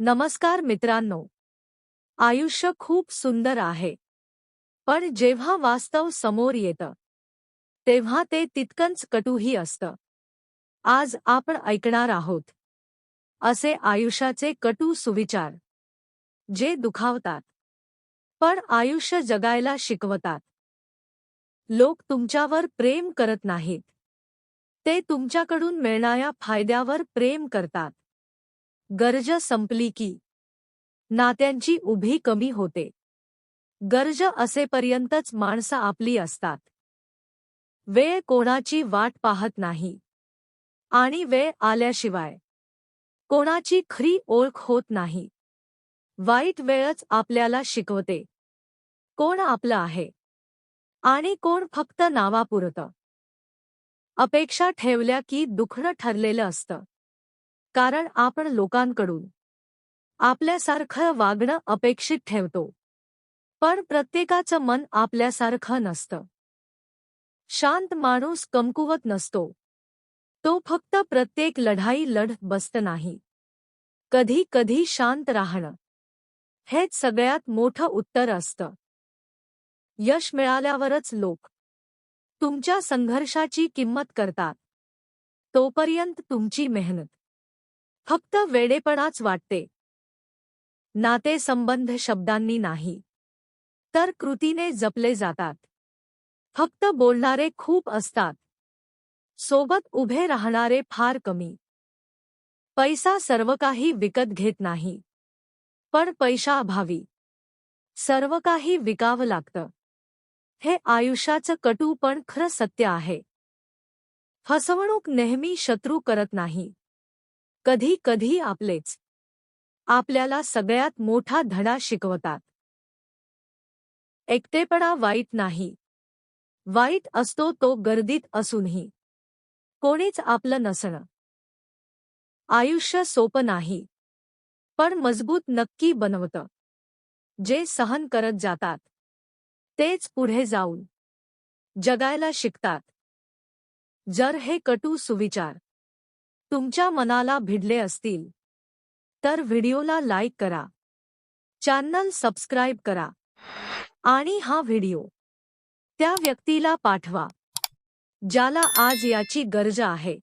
नमस्कार मित्रांनो. आयुष्य खूप सुंदर आहे. पण जेव्हा वास्तव समोर येतं तेव्हा ते तितकंच कटूही असतं. आज आपण ऐकणार आहोत. असे आयुष्याचे कटू सुविचार जे दुखावतात पण आयुष्य जगायला शिकवतात. लोक तुमच्यावर प्रेम करत नाहीत. ते तुमच्याकडून मिळणाऱ्या फायद्यावर प्रेम करतात. गरज संपली की नात्यांची उभी कमी होते. गरज असेपर्यंतच माणसं आपली असतात. वेळ कोणाची वाट पाहत नाही. आणि वेळ आल्याशिवाय कोणाची खरी ओळख होत नाही. वाईट वेळच आपल्याला शिकवते. कोण आपलं आहे? आणि कोण फक्त नावापुरतं? अपेक्षा ठेवल्या की दुखणं ठरलेलं असतं. कारण आपण लोकांकडून आपल्यासारखं वागणं अपेक्षित ठेवतो. पण प्रत्येकाचं मन आपल्यासारखं नसतं. शांत माणूस कमकुवत नसतो. तो फक्त प्रत्येक लढाई लढत बसत नाही. कधी कधी शांत राहणं हेच सगळ्यात मोठं उत्तर असतं. यश मिळाल्यावरच लोक तुमच्या संघर्षाची किंमत करतात. तोपर्यंत तुमची मेहनत फक्त वेडेपणाच वाटते. नातेसंबंध शब्दांनी नाही. तर कृतीने जपले जातात. फक्त बोलणारे खूप असतात. सोबत उभे राहणारे फार कमी. पैसा सर्व काही विकत घेत नाही. पण पैशाअभावी. सर्व काही विकावं लागतं. हे आयुष्याचं कटू पण खरं सत्य आहे. फसवणूक नेहमी शत्रू करत नाही. कधी कधी आपलेच. आपल्याला सगळ्यात मोठा धडा शिकवतात. एकटेपणा वाईट नाही. वाईट असतो तो गर्दीत असूनही. कोणीच आपलं नसणं. आयुष्य सोपं नाही. पण मजबूत नक्की बनवतं. जे सहन करत जातात. तेच पुढे जाऊन. जगायला शिकतात. जर हे कटू सुविचार. तुमच्या मनाला भिडले असतील. तर व्हिडिओला लाईक करा. चॅनल सबस्क्राईब करा. आणि हा व्हिडिओ त्या व्यक्तीला पाठवा. ज्याला आज याची गरज आहे.